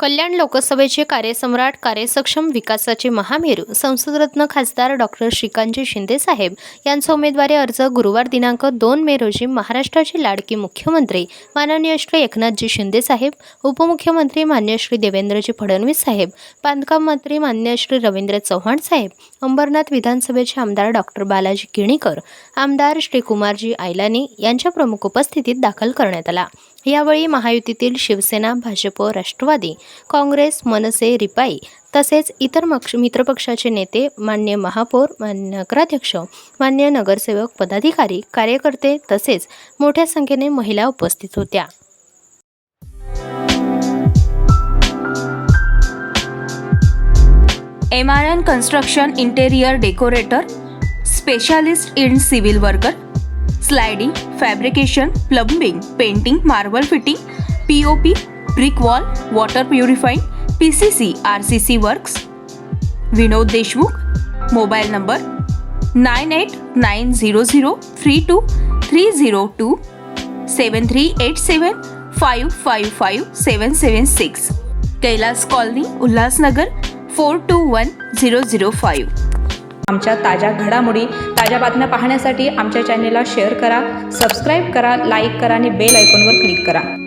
कल्याण लोकसभेचे कार्यसम्राट कार्यसक्षम विकासाचे महामेरू संसदरत्न खासदार डॉक्टर श्रीकांतजी शिंदे साहेब यांचा उमेदवारी अर्ज गुरुवार दिनांक दोन मे रोजी महाराष्ट्राचे लाडकी मुख्यमंत्री माननीय श्री एकनाथजी शिंदे साहेब उपमुख्यमंत्री मान्य श्री देवेंद्रजी फडणवीस साहेब बांधकाम मंत्री मान्य श्री रवींद्र चव्हाण साहेब अंबरनाथ विधानसभेचे आमदार डॉक्टर बालाजी किणीकर आमदार श्री कुमारजी आयलानी यांच्या प्रमुख उपस्थितीत दाखल करण्यात आला यावेळी महायुतीतील शिवसेना भाजप राष्ट्रवादी काँग्रेस मनसे रिपाई तसेच इतर मक्ष मित्रपक्षाचे नेते मान्य महापौर मान्य नगराध्यक्ष मान्य नगरसेवक पदाधिकारी कार्यकर्ते तसेच मोठ्या संख्येने महिला उपस्थित होत्या M R N construction interior decorator specialist in civil worker sliding, fabrication, plumbing, painting, marble fitting, POP, brick wall, water purifying, PCC, RCC works. Vinod Deshmukh, mobile number 9890032327387555776, Kailas Colony, Ulhasnagar 421005. आमच्या ताज्या घडामोडी ताज्या बातम्या पाहण्यासाठी आमच्या चॅनेलला share करा subscribe करा लाईक करा आणि बेल आयकॉनवर क्लिक करा